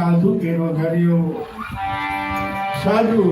સાધુ કેરો ધર્યો. સાધુ,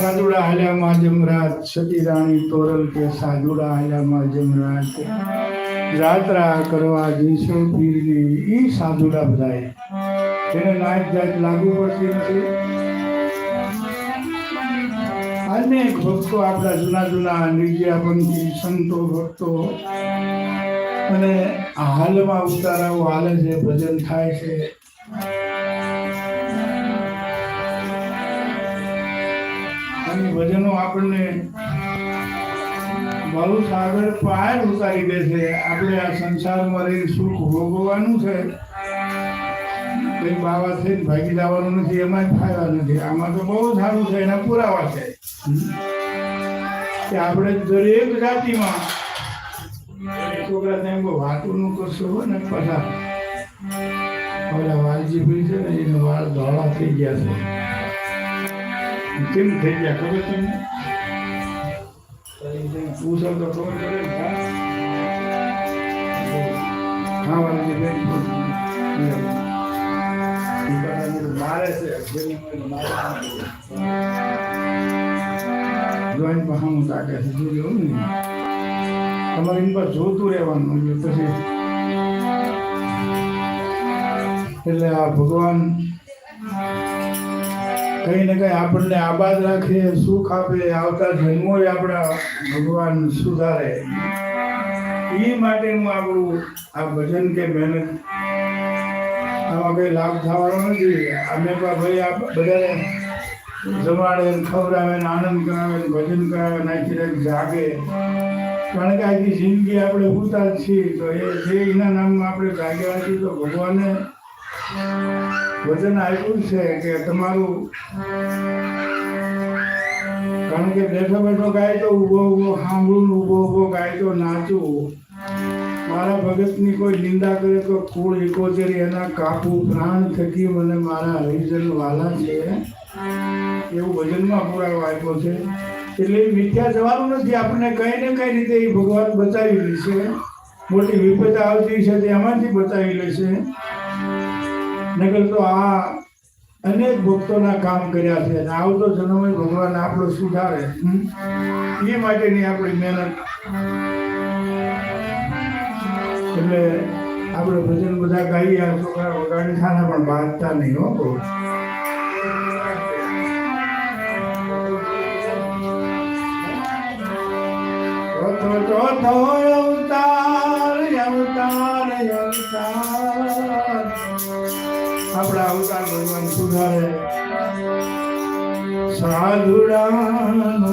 સાધુડા હાલ્યામાં જમરાજ સતી રાણી તોરલ કે સાધુડા હાલ્યામાં જમરાજ કે જાત્રા કરવા જીસો પીરની એ સાધુડા બધાએ. તેને નાચ જાત લાગુ પડતી નથી અનેક ભક્તો આપણા જૂના જૂના નિર્જયાપંથી, સંતો, ભક્તો અને હાલમાં ઉતારાઓ હાલે છે, ભજન થાય છે. અને ભજનો આપણને બહુ સાગર પાર ઉતારી દે છે. આપણે આ સંસારમાં રહી સુખ ભોગવવાનું છે. કઈ બાવા થઈને ભાગી જવાનું નથી, એમાં ફાયદા નથી. આમાં તો બહુ સારું છે, એના પુરાવા છે. કે આપણે દરેક જાતિમાં, છોકરા તેમ વાતું નું કરશો ને પાછા ઓલા વાલજી ભાઈ છે ને, એને વાળ ધોળા થઈ ગયા છે. કેમ થઈ ગયા ખબર તમને? પૂછો તો ખબર પડે હા? હા વાલજી ભાઈ મારે છે જોઈન મારે તાકે છે જોયું ને. તમારે એની પર જોતું રહેવાનું, એટલે પછી એટલે આ ભગવાન, કઈ ને કઈ આપણને આબાદ રાખે, સુખ આપે, આવતા જન્મો આપણા ભગવાન સુધારે. એ માટે હું આપણું આ ભજન કે મહેનત, આમાં કઈ લાભ થવાનો નથી. અમે પણ ભાઈ આ બધાને જમાડે, ખવડાવે ને આનંદ કરાવે, ભજન કરાવે, નાખી રાખ, જાગે. કારણ કે આખી જિંદગી આપણે ઉતાર છીએ, તો એ એના નામમાં આપણે જાગ્યા છીએ, તો ભગવાને વચન આપ્યું છે કે તમારું કારણ કે બેઠો બેઠો ગાય તો ઊભો ઊભો સાંભળું ઊભો ઊભો ગાય તો નાચું. મારા ભગતની કોઈ નિંદા કરે તો કુળ એકોતેરી એના કાપુ પ્રાણ થકી મને મારા હરિજન વાલા છે. એવું ભજનમાં પુરાવો આપ્યો છે. એટલે મિથ્યા જવાનું નથી. આપણને કઈ ને કઈ રીતે એ ભગવાન બચાવી લેશે. મોટી વિપદા આવતી છે તે એમાંથી બચાવી લેશે. નકર તો આ અનેક ભક્તોના કામ કર્યા છે અને આવતો જન્મ ભગવાન આપણો સુધારે? એ માટેની આપણી મહેનત. એટલે આપણે ભજન બધા ગાઈએ, આ છોકરા વગાડી ખાના પણ બાંધતા નહીં હો બહુ અવતાર અવતાર અવતાર. આપણા અવતાર ભગવાન સુધારે. સાધુડાનો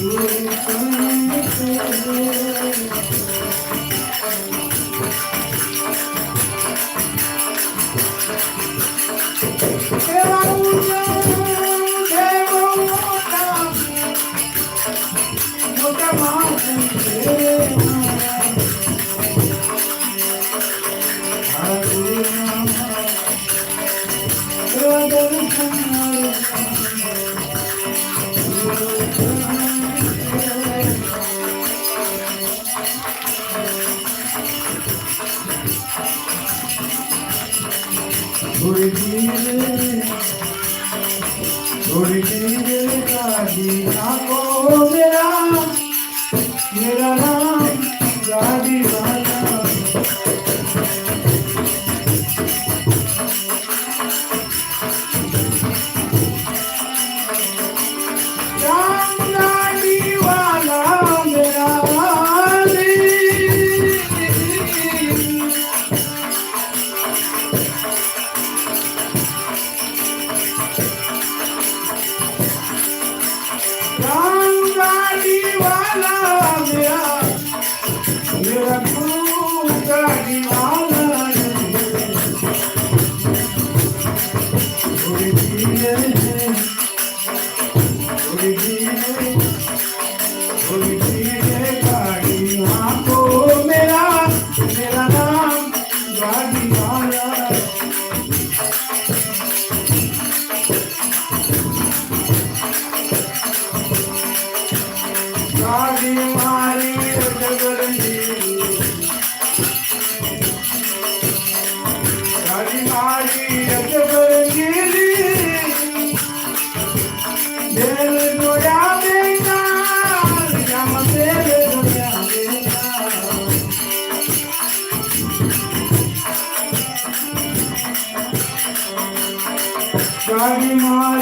Thank you. Shiva. Lord.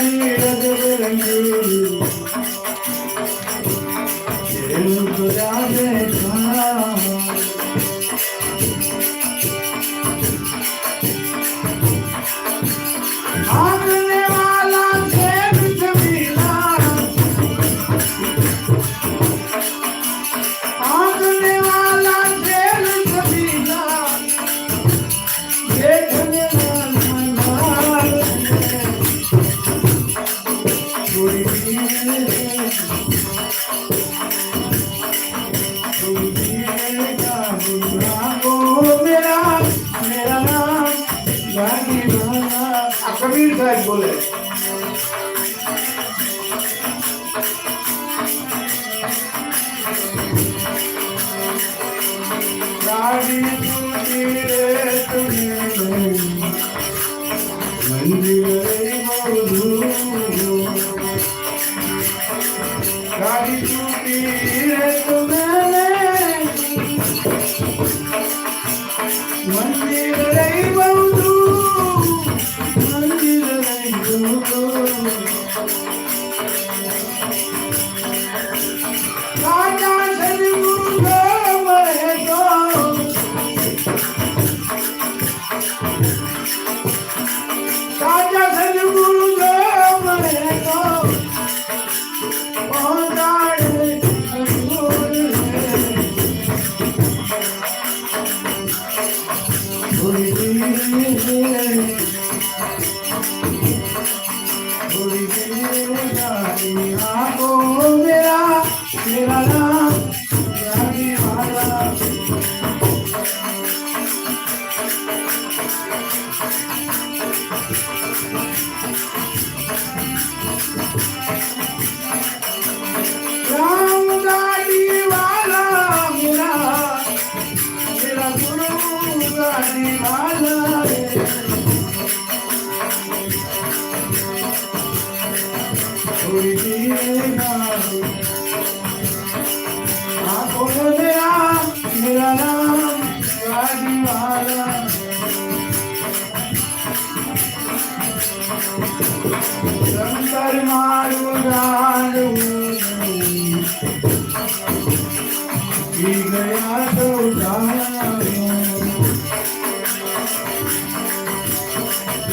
मेरे तो मैंने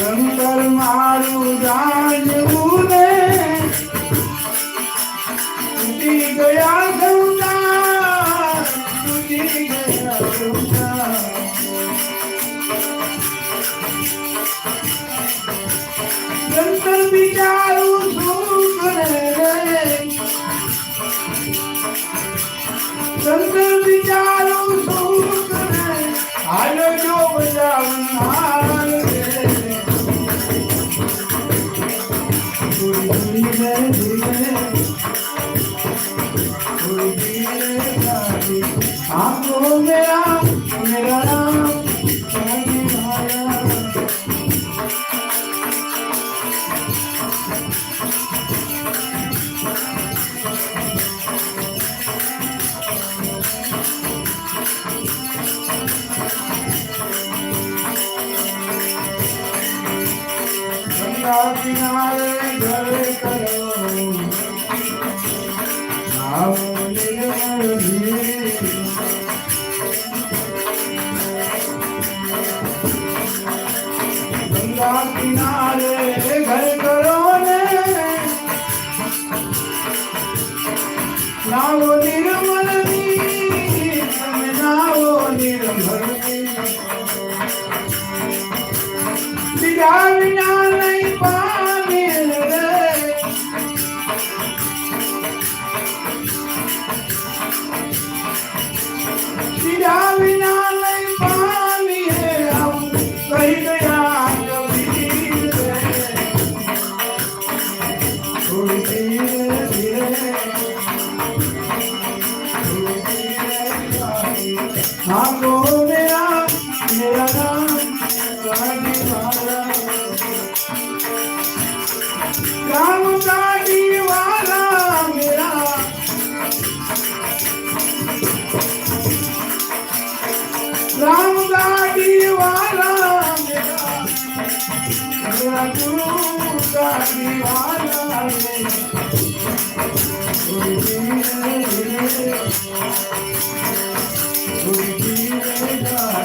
જંગલ મારું જાન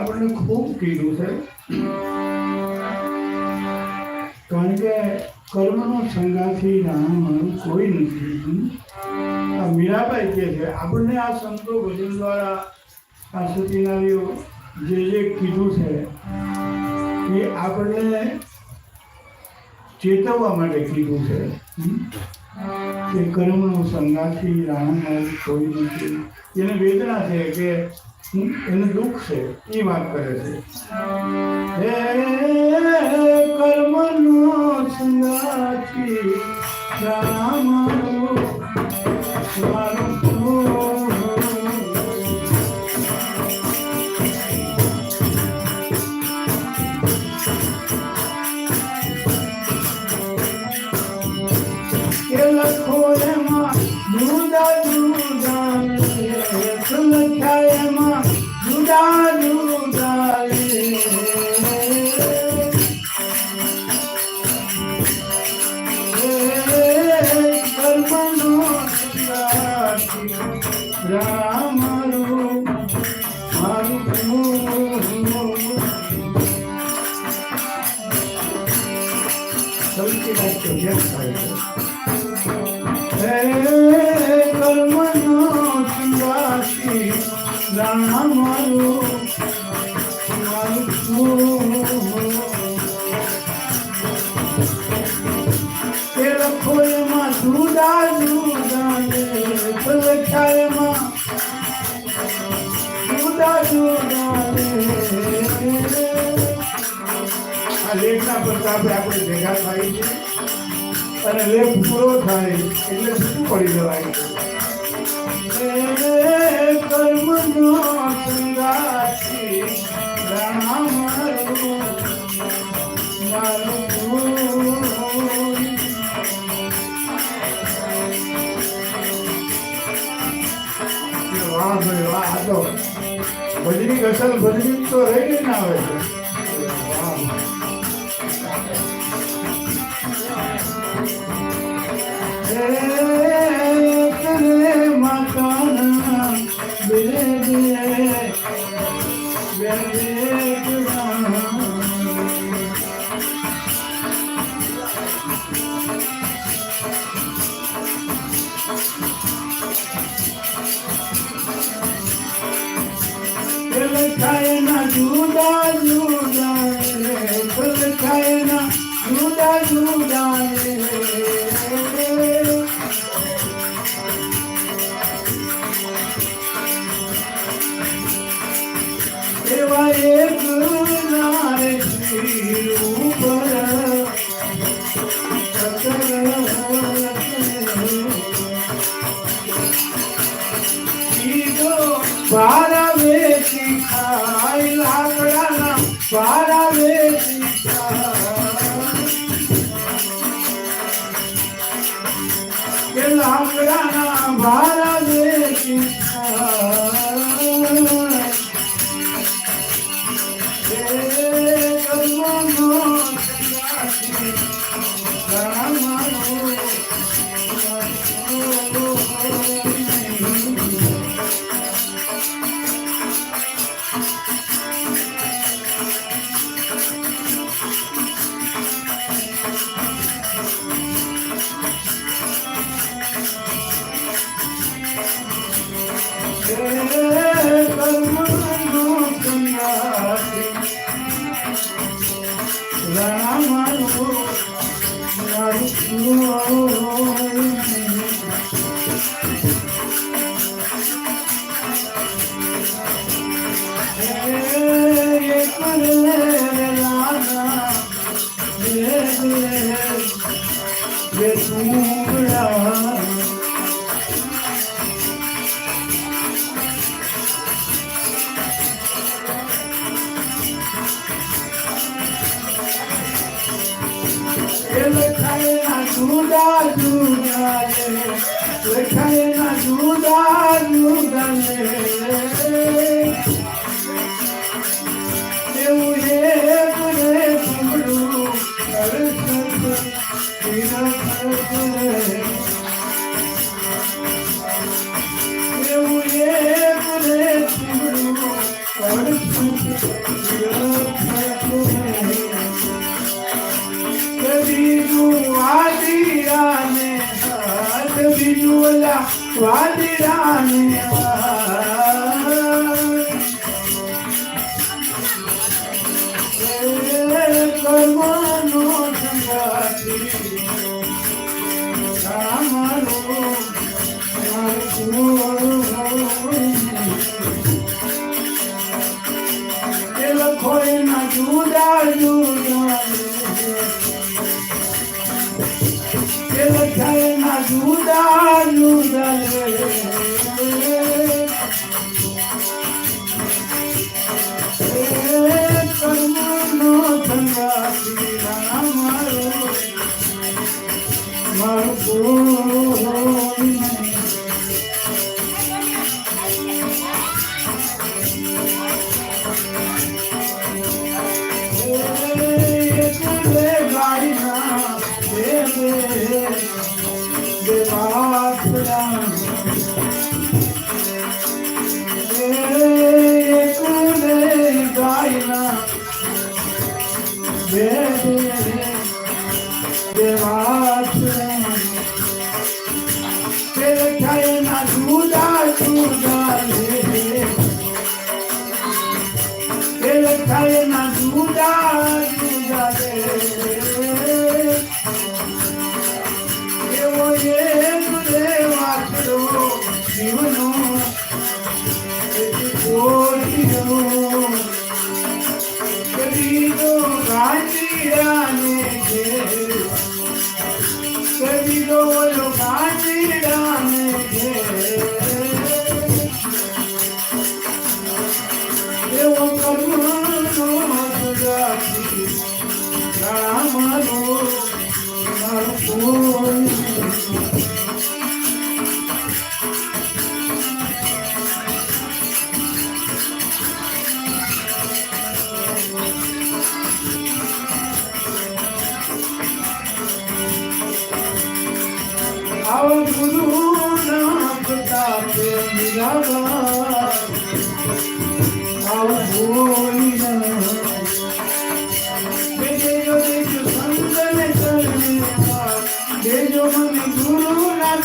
આપણને ખૂબ કીધું છે. કારણ કે કર્મનો સંગાથી જાણવાનું કોઈ નથી. આ મીરાબાઈ કહે છે, આપણને આ સંતો ભજન દ્વારા આ સતીનારીઓ જે જે કીધું છે, એ આપણને ચેતવવા માટે કીધું છે. કે કર્મનો સંગાથી રાહણ કોઈ નથી. એને વેદના છે કે એનું દુઃખ છે એ વાત કરે છે. હે કર્મનો સંગાથી રામ down અને લેપ પૂરો થાય એટલે છૂટું પડી જવાય કર્મનો સંગાથી રામ ભજની ગસલ ભજની તો રહી ના આવે ajuda Ram Manohar لا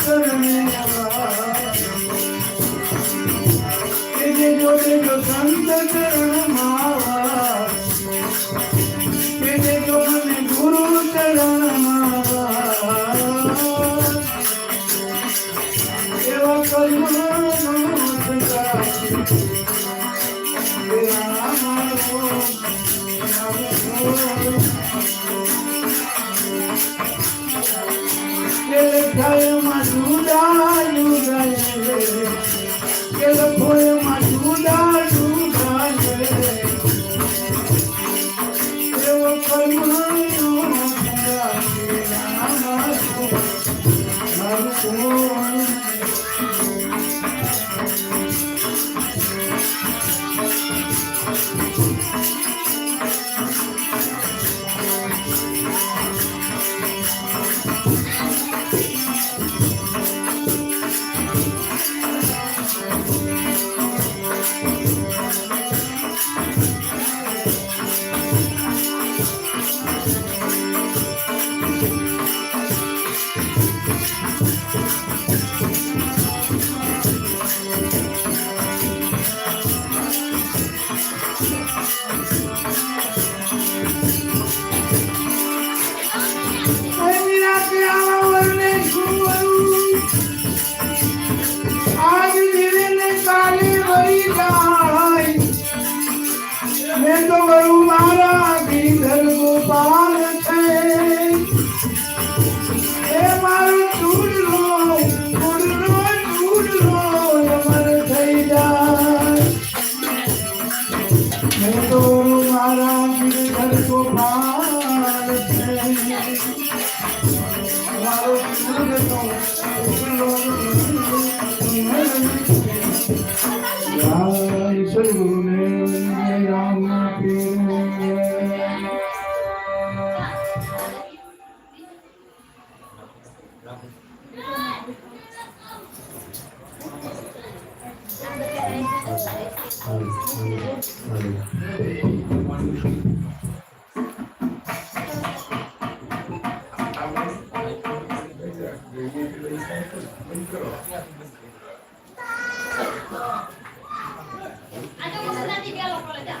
Thank you. મારા ગોપાલ બંધ કરો આ તો મસલાથી પેલો કોલે જા